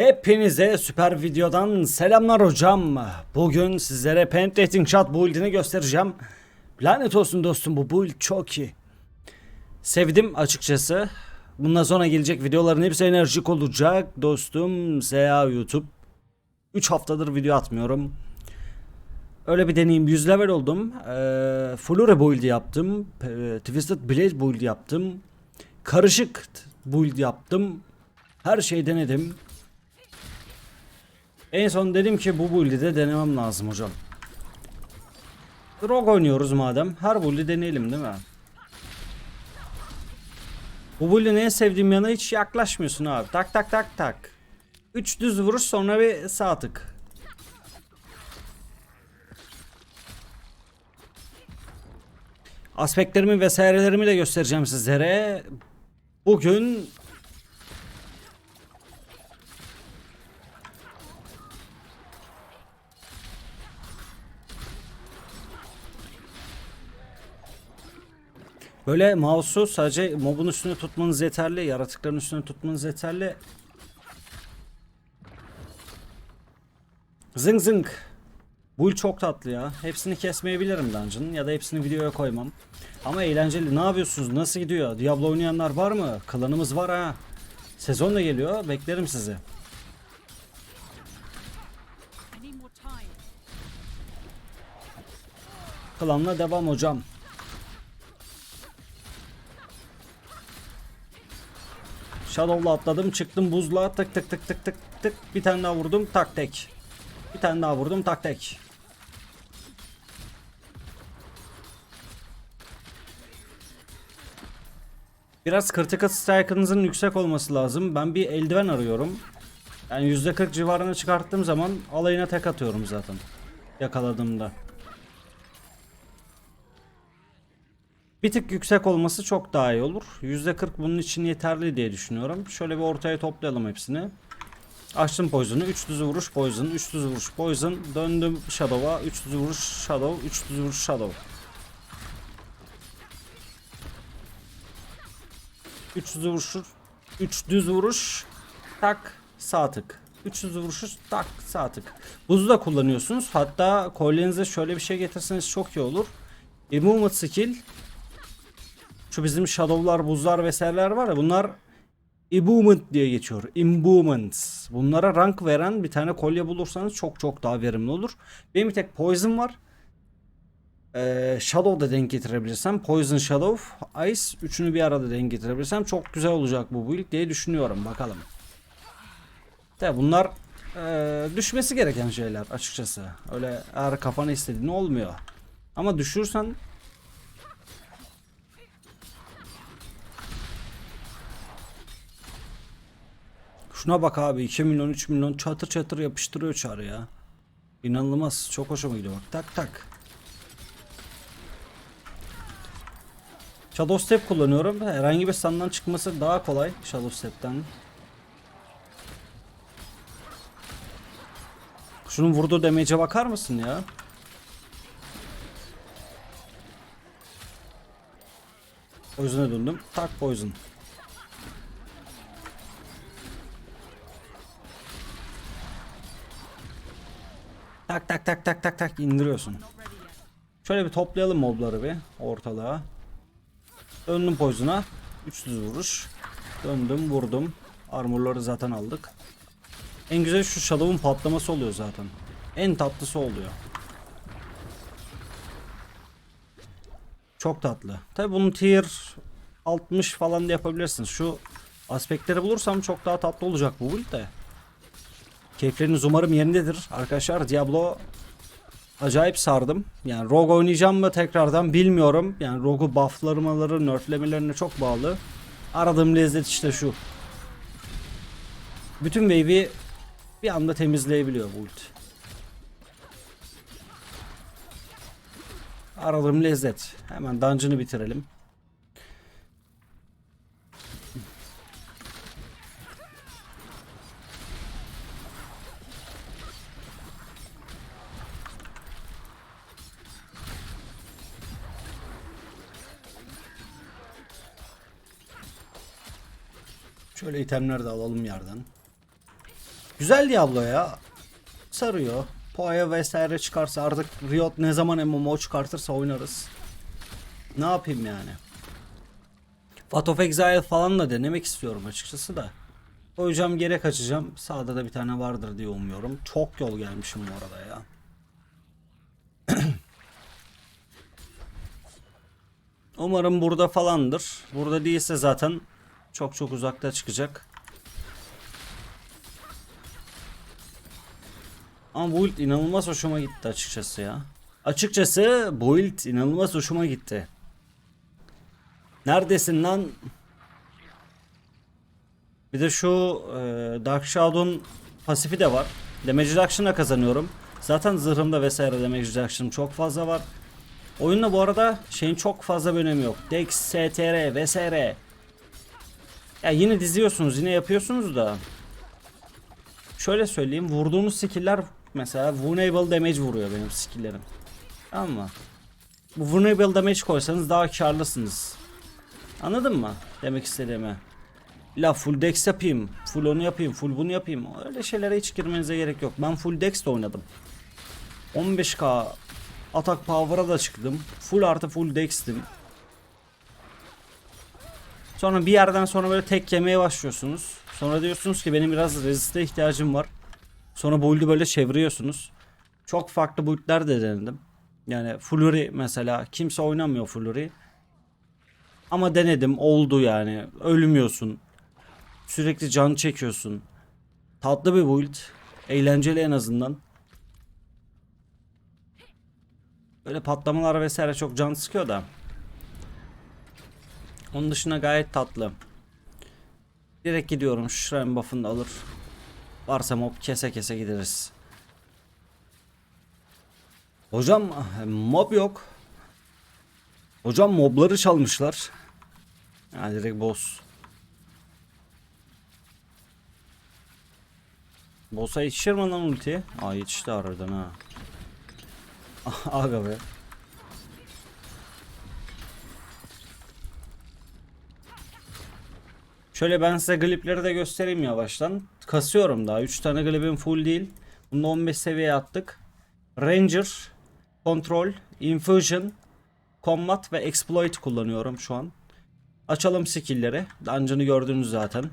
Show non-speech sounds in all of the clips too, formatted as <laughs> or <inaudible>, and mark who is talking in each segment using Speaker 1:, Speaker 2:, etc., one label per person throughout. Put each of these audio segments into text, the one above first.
Speaker 1: Hepinize süper videodan selamlar hocam. Bugün sizlere Penetrating Shot build'ini göstereceğim. Lanet olsun dostum bu build çok iyi. Sevdim açıkçası. Bundan sonra gelecek videoların hepsi enerjik olacak dostum. SEA YouTube. 3 haftadır video atmıyorum. Öyle bir deneyim 100 level oldum. Ee, Flure build yaptım. Ee, Twisted Blade build yaptım. Karışık build yaptım. Her şeyi denedim. En son dedim ki bu build'i de denemem lazım hocam. Rogue oynuyoruz madem. Her build'i deneyelim değil mi? Bu build'in en sevdiğim yanı hiç yaklaşmıyorsun abi. Tak tak tak tak. 3 düz vuruş sonra bir sağ tık. Aspektlerimi vesairelerimi de göstereceğim sizlere. Bugün Böyle mouse'u sadece mobun üstüne tutmanız yeterli, yaratıkların üstüne tutmanız yeterli. Zıng zıng. Bu çok tatlı ya. Hepsini kesmeyebilirim dungeon'ın ya da hepsini videoya koymam. Ama eğlenceli. Ne yapıyorsunuz? Nasıl gidiyor? Diablo oynayanlar var mı? Klanımız var ha. Sezon da geliyor. Beklerim sizi. Klanla devam hocam. Shadow'la atladım çıktım buzluğa tık tık tık tık tık tık bir tane daha vurdum tak tek. Bir tane daha vurdum tak tek. Biraz critical strike'ınızın yüksek olması lazım. Ben bir eldiven arıyorum. Yani %40 civarına çıkarttığım zaman alayına tek atıyorum zaten. Yakaladığımda. Bir tık yüksek olması çok daha iyi olur. %40 bunun için yeterli diye düşünüyorum. Şöyle bir ortaya toplayalım hepsini. Açtım Poison'u. 3 düz vuruş Poison. 3 düz vuruş Poison. Döndüm Shadow'a. 3 düz vuruş Shadow. 3 düz vuruş Shadow. 3 düz vuruş. 3 düz vuruş. Tak. Sağ tık. 3 düz vuruşu tak sağ tık. Buzu da kullanıyorsunuz. Hatta kolyenize şöyle bir şey getirseniz çok iyi olur. Movement skill şu bizim shadow'lar, buzlar vesaireler var ya bunlar Imbuement diye geçiyor. Imbuements. Bunlara rank veren bir tane kolye bulursanız çok çok daha verimli olur. Benim bir tek Poison var. Ee, Shadow da denk getirebilirsem Poison Shadow, Ice üçünü bir arada denk getirebilirsem çok güzel olacak bu build diye düşünüyorum. Bakalım. De bunlar ee, düşmesi gereken şeyler açıkçası. Öyle eğer kafana istediğini olmuyor. Ama düşürsen Şuna bak abi 2 milyon 3 milyon çatır çatır yapıştırıyor çarı ya. İnanılmaz çok hoşuma gidiyor bak tak tak. Shadow Step kullanıyorum. Herhangi bir standdan çıkması daha kolay Shadow Step'ten. Şunun vurduğu damage'e bakar mısın ya? Poison'a döndüm. Tak poison. Tak tak tak tak tak tak indiriyorsun. Şöyle bir toplayalım mobları bir ortalığa. Döndüm poison'a. 3 düz vuruş. Döndüm vurdum. Armorları zaten aldık. En güzel şu Shadow'un patlaması oluyor zaten. En tatlısı oluyor. Çok tatlı. Tabi bunu tier 60 falan da yapabilirsiniz. Şu aspektleri bulursam çok daha tatlı olacak bu build de. Keyifleriniz umarım yerindedir. Arkadaşlar Diablo acayip sardım. Yani Rogue oynayacağım mı tekrardan bilmiyorum. Yani Rogue'u bufflamaları, nerflemelerine çok bağlı. Aradığım lezzet işte şu. Bütün wave'i bir anda temizleyebiliyor bu ult. Aradığım lezzet. Hemen dungeon'ı bitirelim. Şöyle itemleri de alalım yerden. Güzel Diablo ya. Sarıyor. Poya vesaire çıkarsa artık Riot ne zaman MMO çıkartırsa oynarız. Ne yapayım yani? Path of Exile falan da denemek istiyorum açıkçası da. Koyacağım geri kaçacağım. Sağda da bir tane vardır diye umuyorum. Çok yol gelmişim bu arada ya. <clears throat> Umarım burada falandır. Burada değilse zaten çok çok uzakta çıkacak. Ama build inanılmaz hoşuma gitti açıkçası ya. Açıkçası build inanılmaz hoşuma gitti. Neredesin lan? Bir de şu e, Dark Shadow'un pasifi de var. Damage reduction'a kazanıyorum. Zaten zırhımda vesaire damage reduction çok fazla var. Oyunda bu arada şeyin çok fazla bir önemi yok. Dex, STR vesaire. Ya yine diziyorsunuz yine yapıyorsunuz da. Şöyle söyleyeyim vurduğunuz skill'ler mesela vulnerable damage vuruyor benim skill'lerim. Tamam mı? Bu vulnerable damage koysanız daha karlısınız. Anladın mı? Demek istediğimi. La full dex yapayım, full onu yapayım, full bunu yapayım. Öyle şeylere hiç girmenize gerek yok. Ben full dex de oynadım. 15k atak power'a da çıktım. Full artı full dex'tim. Sonra bir yerden sonra böyle tek yemeye başlıyorsunuz. Sonra diyorsunuz ki benim biraz resiste ihtiyacım var. Sonra build'i böyle çeviriyorsunuz. Çok farklı build'ler de denedim. Yani Flurry mesela kimse oynamıyor Flurry. Ama denedim oldu yani. Ölmüyorsun. Sürekli can çekiyorsun. Tatlı bir build. Eğlenceli en azından. Böyle patlamalar vesaire çok can sıkıyor da. Onun dışında gayet tatlı. Direkt gidiyorum. Shrine buff'ını alır. Varsa mob kese kese gideriz. Hocam mob yok. Hocam mobları çalmışlar. Ya direkt boss. Boss'a yetişir mi lan ulti? Aa yetişti aradan ha. <laughs> Aga be. Şöyle ben size glipleri de göstereyim yavaştan. Kasıyorum daha. 3 tane glibim full değil. Bunu da 15 seviyeye attık. Ranger, Control, Infusion, Combat ve Exploit kullanıyorum şu an. Açalım skill'leri. Dungeon'ı gördünüz zaten.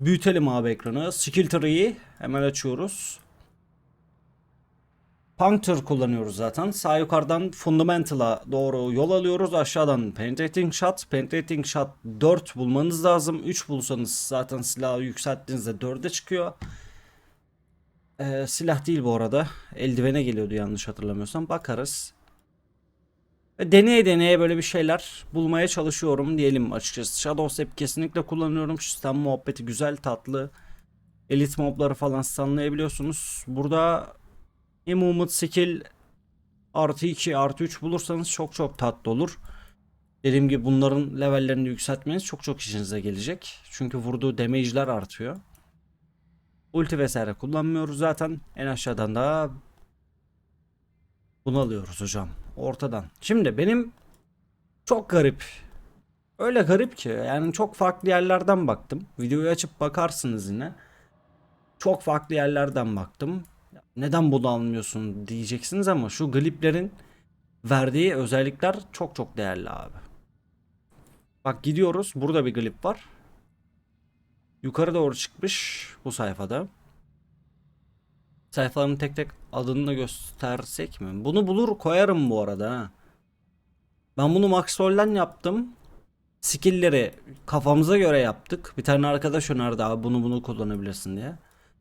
Speaker 1: Büyütelim abi ekranı. Skill tree'yi hemen açıyoruz. Puncture kullanıyoruz zaten. Sağ yukarıdan Fundamental'a doğru yol alıyoruz. Aşağıdan Penetrating Shot. Penetrating Shot 4 bulmanız lazım. 3 bulsanız zaten silahı yükselttiğinizde 4'e çıkıyor. Ee, silah değil bu arada. Eldivene geliyordu yanlış hatırlamıyorsam. Bakarız. Deneye deneye böyle bir şeyler bulmaya çalışıyorum diyelim açıkçası. Shadow Step kesinlikle kullanıyorum. Stun muhabbeti güzel tatlı. Elit mobları falan stunlayabiliyorsunuz. Burada Movement skill artı 2 artı 3 bulursanız çok çok tatlı olur. Dediğim gibi bunların levellerini yükseltmeniz çok çok işinize gelecek. Çünkü vurduğu damage'ler artıyor. Ulti vesaire kullanmıyoruz zaten. En aşağıdan da bunu alıyoruz hocam. Ortadan. Şimdi benim çok garip. Öyle garip ki yani çok farklı yerlerden baktım. Videoyu açıp bakarsınız yine. Çok farklı yerlerden baktım. Neden bunu almıyorsun diyeceksiniz ama şu gliplerin verdiği özellikler çok çok değerli abi. Bak gidiyoruz. Burada bir glip var. Yukarı doğru çıkmış bu sayfada. Sayfaların tek tek adını da göstersek mi? Bunu bulur koyarım bu arada. Ben bunu Maxwell'den yaptım. Skill'leri kafamıza göre yaptık. Bir tane arkadaş önerdi abi bunu bunu kullanabilirsin diye.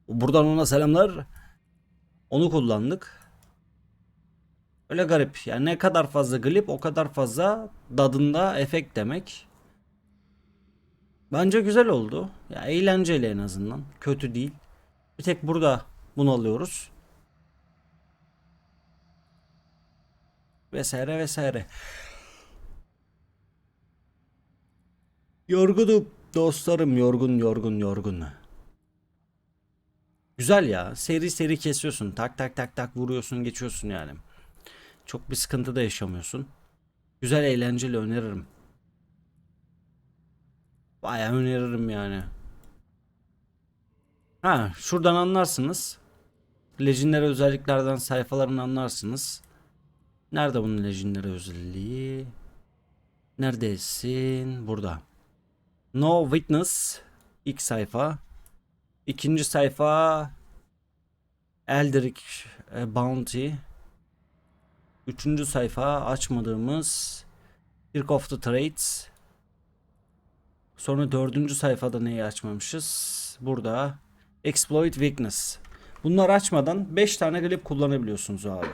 Speaker 1: Buradan ona selamlar. Onu kullandık. Öyle garip. Yani ne kadar fazla glip o kadar fazla dadında efekt demek. Bence güzel oldu. Ya eğlenceli en azından. Kötü değil. Bir tek burada bunu alıyoruz. Vesaire vesaire. Yorgunum dostlarım yorgun yorgun yorgun. Güzel ya. Seri seri kesiyorsun. Tak tak tak tak vuruyorsun geçiyorsun yani. Çok bir sıkıntı da yaşamıyorsun. Güzel eğlenceli öneririm. Bayağı öneririm yani. Ha şuradan anlarsınız. Legendary özelliklerden sayfalarını anlarsınız. Nerede bunun Legendary özelliği? Neredesin? Burada. No Witness. ilk sayfa. İkinci sayfa Eldrick Bounty. Üçüncü sayfa açmadığımız Cirque of the Trades. Sonra dördüncü sayfada neyi açmamışız? Burada Exploit Weakness. Bunları açmadan 5 tane glip kullanabiliyorsunuz abi.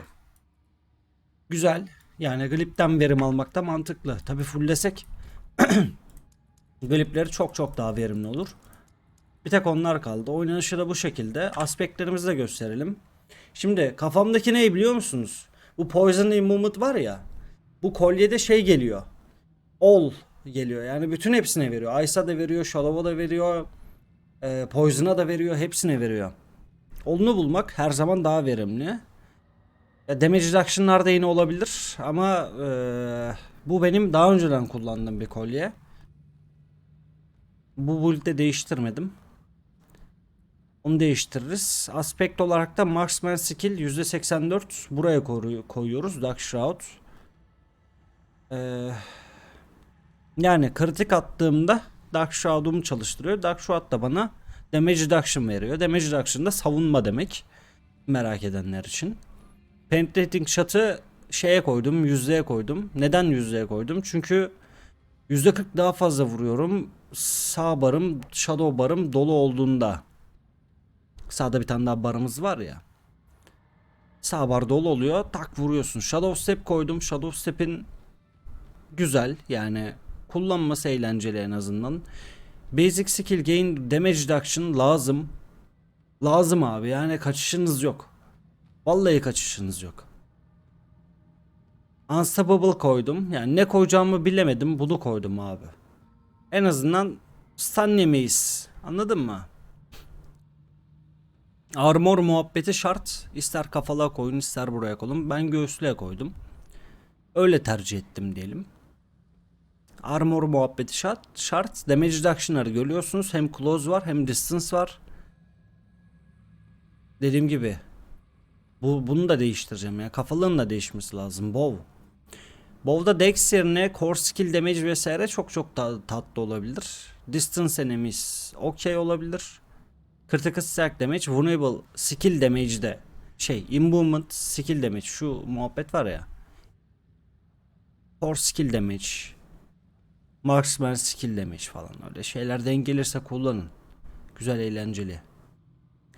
Speaker 1: Güzel. Yani glipten verim almak da mantıklı. Tabi fulllesek <clears throat> glipleri çok çok daha verimli olur. Bir tek onlar kaldı. Oynanışı da bu şekilde. Aspektlerimizi de gösterelim. Şimdi kafamdaki ne biliyor musunuz? Bu Poison Movement var ya. Bu kolyede şey geliyor. All geliyor. Yani bütün hepsine veriyor. Ice'a da veriyor. Shadow'a da veriyor. E, Poison'a da veriyor. Hepsine veriyor. Olunu bulmak her zaman daha verimli. Ya damage reduction'lar yine olabilir. Ama e, bu benim daha önceden kullandığım bir kolye. Bu build'de değiştirmedim. Onu değiştiririz. Aspekt olarak da Marksman Skill %84 buraya koyuyoruz. Dark Shroud. Ee, yani kritik attığımda Dark Shroud'umu çalıştırıyor. Dark Shroud da bana Damage Reduction veriyor. Damage Reduction da savunma demek. Merak edenler için. Penetrating Shot'ı şeye koydum. Yüzdeye koydum. Neden yüzdeye koydum? Çünkü %40 daha fazla vuruyorum. Sağ barım, shadow barım dolu olduğunda. Sağda bir tane daha barımız var ya. Sağ bar dolu oluyor. Tak vuruyorsun. Shadow Step koydum. Shadow Step'in güzel yani kullanması eğlenceli en azından. Basic skill gain damage reduction lazım. Lazım abi yani kaçışınız yok. Vallahi kaçışınız yok. Unstoppable koydum. Yani ne koyacağımı bilemedim. Bunu koydum abi. En azından stun. Anladın mı? Armor muhabbeti şart. İster kafalığa koyun ister buraya koyun. Ben göğüslüğe koydum. Öyle tercih ettim diyelim. Armor muhabbeti şart. Şart. Damage reduction'ları görüyorsunuz. Hem close var hem distance var. Dediğim gibi. Bu, bunu da değiştireceğim ya. Kafalığın da değişmesi lazım. Bow. Bow'da Dex yerine Core Skill Damage vesaire çok çok tatlı olabilir. Distance enemies okey olabilir. Critical Strike Damage, Vulnerable Skill Damage de şey, Movement Skill Damage şu muhabbet var ya. Core Skill Damage, Marksman Skill Damage falan öyle şeyler denk gelirse kullanın. Güzel eğlenceli.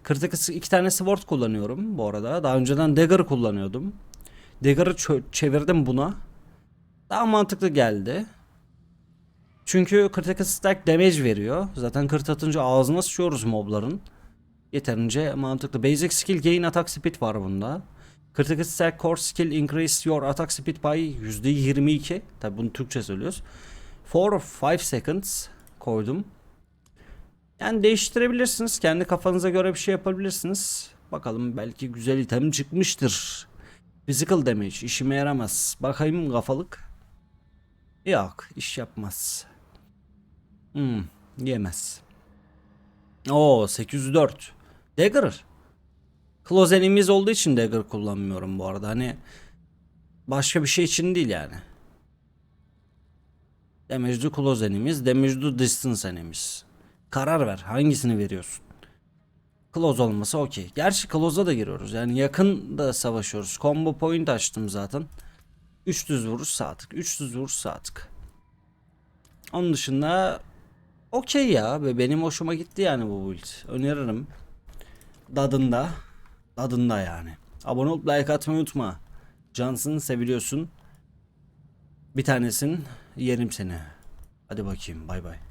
Speaker 1: Critical iki tane Sword kullanıyorum bu arada. Daha önceden Dagger kullanıyordum. Dagger'ı çevirdim buna. Daha mantıklı geldi. Çünkü critical strike damage veriyor. Zaten crit atınca ağzına sıçıyoruz mobların. Yeterince mantıklı. Basic skill gain attack speed var bunda. Critical strike core skill increase your attack speed by %22. Tabi bunu Türkçe söylüyoruz. 4 of 5 seconds koydum. Yani değiştirebilirsiniz. Kendi kafanıza göre bir şey yapabilirsiniz. Bakalım belki güzel item çıkmıştır. Physical damage işime yaramaz. Bakayım kafalık. Yok iş yapmaz. Hmm, yemez. Oo 804. Dagger. Close olduğu için dagger kullanmıyorum bu arada. Hani başka bir şey için değil yani. Damage to close enemies, damage to distance enemies. Karar ver. Hangisini veriyorsun? Close olması okey. Gerçi close'a da giriyoruz. Yani yakın da savaşıyoruz. Combo point açtım zaten. 3 düz vuruş sağ tık. 3 düz vuruş sağ tık. Onun dışında okey ya. Benim hoşuma gitti yani bu build. Öneririm. Dadında. Dadında yani. Abone olup like atmayı unutma. Cansın seviliyorsun. Bir tanesin yerim seni. Hadi bakayım bay bay.